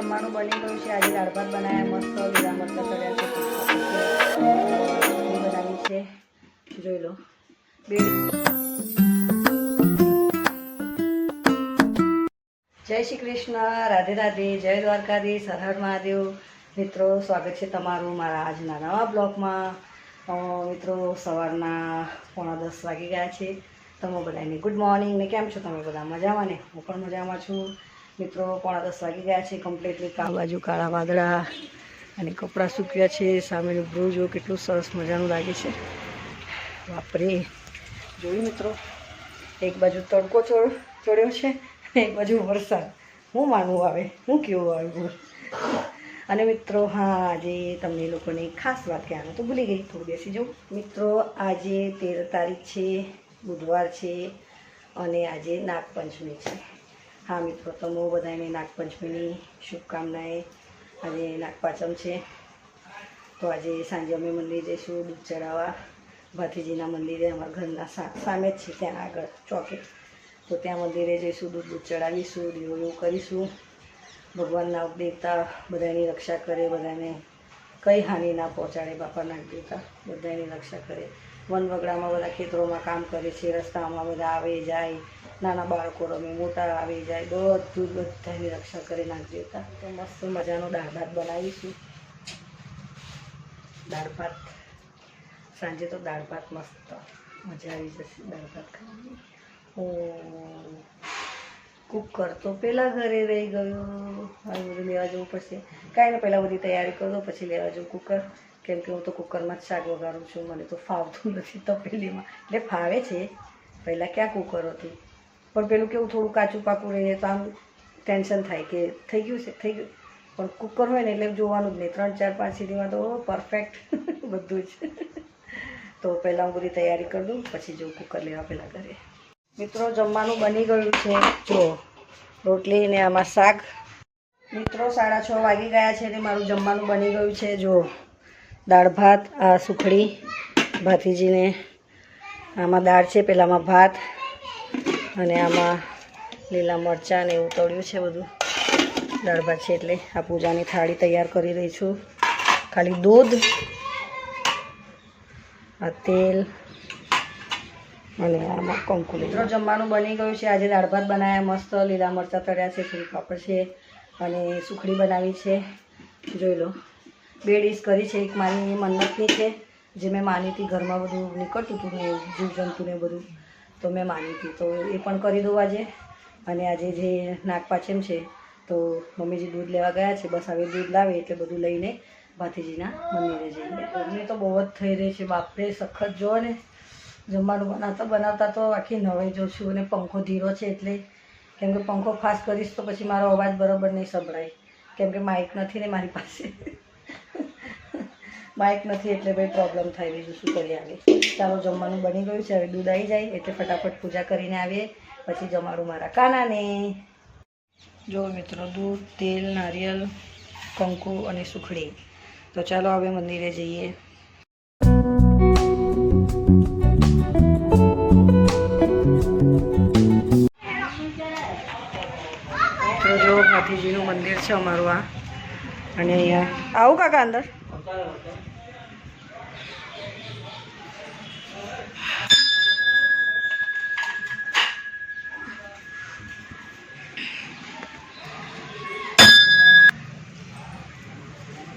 જમવાનું બની ગયું છે. આજે દાળ ભાત બનાવ્યા મસ્ત લીલા મરચાં કર્યા છે. જોઈ લો. બે જય શ્રી કૃષ્ણ. રાધે રાધે. જય દ્વારકાધીશ. હર હર મહાદેવ. મિત્રો, સ્વાગત છે તમારું મારા આજના નવા બ્લોગમાં. મિત્રો, સવારના પોણા દસ વાગી ગયા છે. તમે બધાને ગુડ મોર્નિંગ ને કેમ છો તમે બધા? મજામાં ને? હું પણ મજામાં છું. મિત્રો, પોણા દસ વાગી ગયા છે કમ્પ્લીટલી આ બાજુ કાળા વાદળા અને કપડાં સૂક્યા છે, સામેનું બ્રુ જો કેટલું સરસ મજાનું લાગે છે. બાપરે, જોયું મિત્રો, એક બાજુ તડકો ચડ, ચડ્યો છે અને એક બાજુ વરસાદ. હું માનવું આવે, હું કેવું આવ્યું અને મિત્રો, હા, આજે તમને લોકોને ખાસ વાત કહેવાનું તો ભૂલી ગઈ, થોડું બેસી જાઉં. મિત્રો, આજે તેર તારીખ છે, બુધવાર છે અને આજે નાગપંચમી છે. હા મિત્રો તમે બધાને નાગપંચમીની શુભકામનાએ આજે નાગપાંચમ છે. તો આજે સાંજે અમે મંદિર જઈશું દૂધ ચડાવવા. ભાતીજીના મંદિરે અમારા ઘરના સામે જ છે ત્યાં આગળ, ચોકે. તો ત્યાં મંદિરે જઈશું, દૂધ દૂધ ચડાવીશું દીવો કરીશું. ભગવાનના દેવતા બધાની રક્ષા કરે, બધાને કંઈ હાનિ ના પહોંચાડે બાપા નાગ દેવતા, બધાની રક્ષા કરે. વન વગડામાં બધા ખેતરોમાં કામ કરે છે રસ્તામાં બધા આવે, જાય, નાના બાળકો રમે, મોટા આવે, જાય, બધું બધાની રક્ષા કરી નાખજો હતા તો મસ્ત મજાનો દાળ ભાત બનાવીશું. દાળ ભાત. સાંજે તો દાળ ભાત મસ્ત. મજા આવી જશે દાળ ભાત ખાવાની. ઓ કુકર તો પહેલાં ઘરે રહી ગયું. બધું લેવા જવું પડશે. કાંઈ ને પહેલાં બધી તૈયારી કરો, પછી લેવા જવું કુકર. કેમ કે હું તો કુકરમાં જ શાક વગાડું છું, મને તો ફાવતું નથી તપેલીમાં. એટલે ફાવે છે. પહેલાં ક્યાં કુકર હતું? પણ પેલું કેવું થોડું કાચું પાકું રહીને તો આમ ટેન્શન થાય કે થઈ ગયું છે, થઈ ગયું. પણ કુકર હોય ને એટલે જોવાનું જ નહીં. ત્રણ, ચાર, પાંચ સીટીમાં તો પરફેક્ટ બધું જ. તો પહેલાં હું બધી તૈયારી કરી દઉં, પછી જો કુકર લેવા પહેલાં ઘરે. મિત્રો, જમવાનું બની ગયું છે. જો રોટલી ને આમાં શાક. મિત્રો, સાડા છ વાગી ગયા છે ને મારું જમવાનું બની ગયું છે. જો દાળ ભાત, આ સુખડી, ભાતીજીને આમાં દાળ છે, પેલામાં ભાત અને આમાં લીલા મરચાં ને એવું તળ્યું છે બધું. દાળ ભાત છે એટલે આ પૂજાની થાળી તૈયાર કરી રહી છું. ખાલી દૂધ, આ તેલ અને આમાં કંકુ મિત્રો, જમવાનું બની ગયું છે. આજે દાળ ભાત બનાવ્યા મસ્ત લીલા મરચાં તળ્યા છે, થોડી પાપડ છે અને સુખડી બનાવી છે. જોઈ લો. બે ડીશ કરી છે. એક મારી મન્નતની છે, જે મેં માની હતી ઘરમાં બધું નીકળતું હતું ને જીવજંતુ ને બધું, તો મેં માની હતી તો એ પણ કરી દઉં આજે. અને આજે જે નાગપાચમ છે, તો મમ્મીજી દૂધ લેવા ગયા છે. બસ હવે દૂધ લાવે એટલે બધું લઈને ભાતીજીના મંદિરે જઈએ. ગરમી તો બહુ જ થઈ રહી છે. બાપરે સખત જો ને. જમવાનું બનાવતા બનાવતા તો આખી નવાઈ જાઉં છું અને પંખો ધીરો છે એટલે કેમ કે પંખો ફાસ્ટ કરીશ તો પછી મારો અવાજ બરાબર નહીં સંભળાય. કેમ કે માઇક નથી ને મારી પાસે. માઇક નથી એટલે ભાઈ પ્રોબ્લેમ થાય બીજું શું કરી આવે ચાલો જમવાનું બની ગયું છે, હવે દૂધ આવી જાય એટલે ફટાફટ પૂજા કરીને આવીએ, પછી જમાડું મારા કાનાને. જો મિત્રો દૂધ, તેલ, નારિયેલ, કંકુ અને સુખડી. તો ચાલો હવે મંદિરે જઈએ. જો મંદિર છે અમારું આ. અને અહીંયા આવું કાકા અંદર?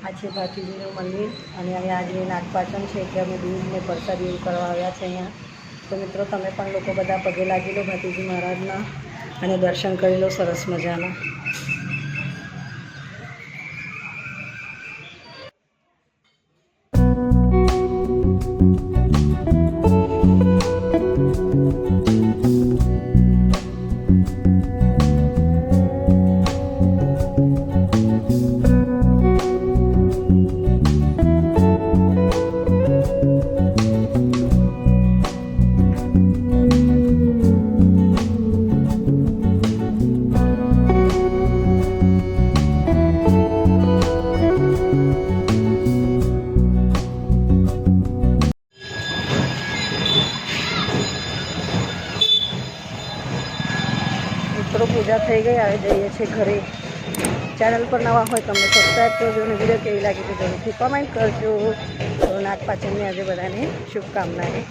આ ભાતીજીનું મંદિર અને અહીંયા આજે નાગપાચન છે એટલે અમે દૂધને પ્રસાદી એવું કરવા આવ્યા છે અહીંયા. તો મિત્રો, તમે પણ લોકો બધા પગે લાગી લો ભાતીજી મહારાજના અને દર્શન કરી લો સરસ મજાના. મિત્રો થઈ ગઈ હવે જઈએ છીએ ઘરે. ચેનલ પર નવા હોય તમને સબસ્ક્રાઈબ કરજો અને વીડિયો કેવી લાગી તો જરૂરથી કમેન્ટ કરજો. તો નાગપાંચમની આજે બધાને શુભકામનાએ